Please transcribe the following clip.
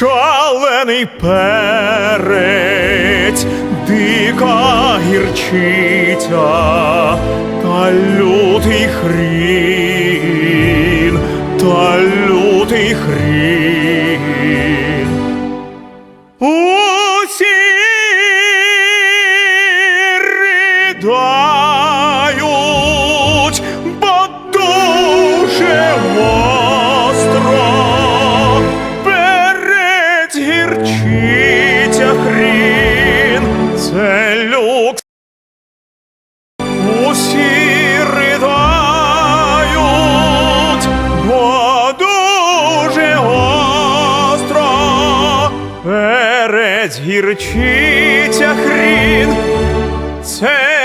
шалений перець, дика гірчиця, та лютий хрін, та лютий хрін. Усі ридають, гірчиця хрін, це люкс. Усі ридають, бо дуже гостро перець гірчиця хрін, це